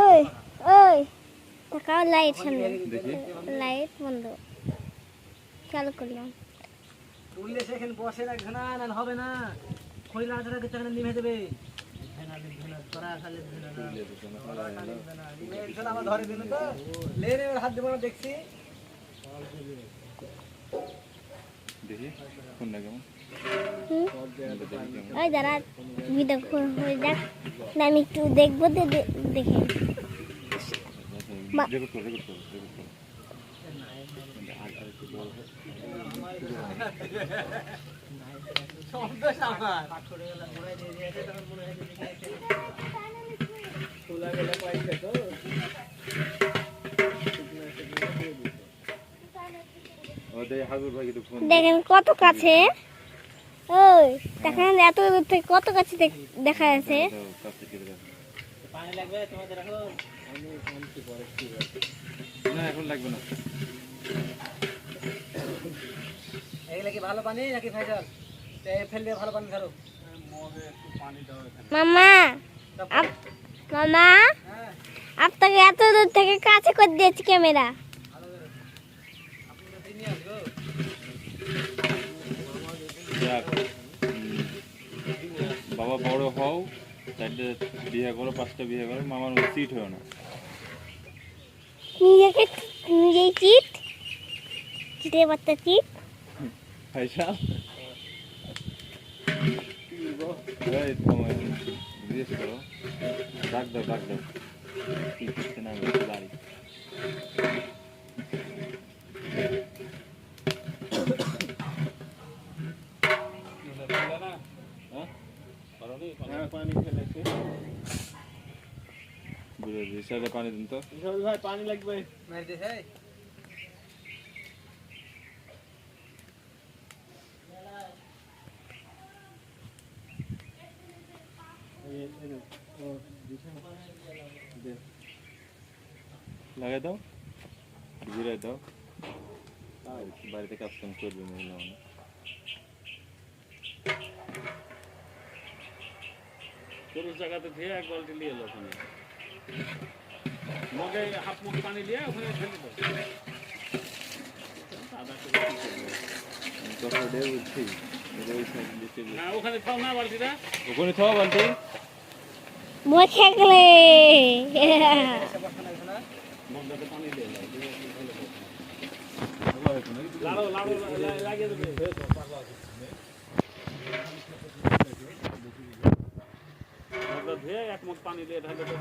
ওই ওই তাকাও লাইট সামনে। লাইট বন্ধ। চালু করলাম। সেখানে বসে রাখবে না না হবে না। লাগাতে রাখতে সেখানে নিভে দেবে আমার ধরে দিল তো। লেনে হাত দেবো না দেখছি। দেখি কোনটা কেমন? হুম? ওই দাঁড়া ভিডিও হয়ে যাক না আমি একটু দেখব দে- দে- দেখে বা- রেকর্ড করো রেকর্ড করো রেকর্ড করো আর আর একটু বড় হয়। সন্তোষ আমার পাথরে গেলা ঘোড়ায় দিয়ে দিয়েছে তখন মনে হয় যে দেখে খোলা গেলে পাইছে তো ওদের হাবিব ভাই একটু ফোন দেখেন কত কাছে? ওই দেখেন এত দূর থেকে কত কাছে দেখ- দেখা যাচ্ছে? দাও, কাছে কেটে দাও। পানি লাগবে তোমাদের এখন? আমি আনছি পরে না এখন লাগবে না। এগুলা কি ভালো পানি নাকি ফাইজাল? ফেললে ভালো পানি ধরো। মামা আপ- মামা আপনাকে এত দূর থেকে কাছে করে দিয়েছি ক্যামেরা ভালো করে আপনি তো দিনই আসব যাক উম, বাবা বড় হও চারটে বিয়ে করো পাঁচটা বিয়ে করো মামার মতো সিট হয়েও না। নিজেকে নিজেই চিট চিটে বাচ্চা চিট। ফাইসাল? জিজ্ঞেস করো। ডাক দাও ডাক দাও। কি করছে না আমি একটু দাঁড়ি বুঝে রিসার্চে পানি দিন তো ভাই পানি লাগবে মেরে দিছে লাগাই দাও ঘুরে দাও আর বাড়িতে কাজ কাম করবে মহিলা মানে পুরুষ জায়গাতে ধুয়ে এক বালতি নিয়ে এলো ওখানে। মগে হাফ মুখ পানি দিয়ে ওখানে ফেলে দাও ওখানে খাও না বালতিটা। ওখানে খাওয়া বলতে। মুখে গেলে। পানি দিয়ে। লাড়ো লাড়ো লাগিয়ে দেবে। মগটা ধুয়ে এক মুখ পানি দিয়ে ঢালে দেবে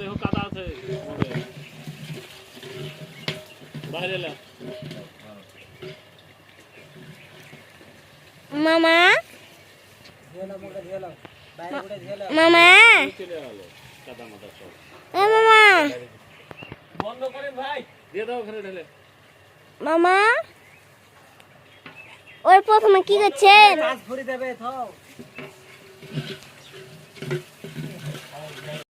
দেখো কাদা আছে। বাইরে এলাম মামা? মামা। বন্ধ করেন ভাই। দিয়ে দাও ওখানে ঢেলে। মামা? ওই প্রথমে কি করছেন?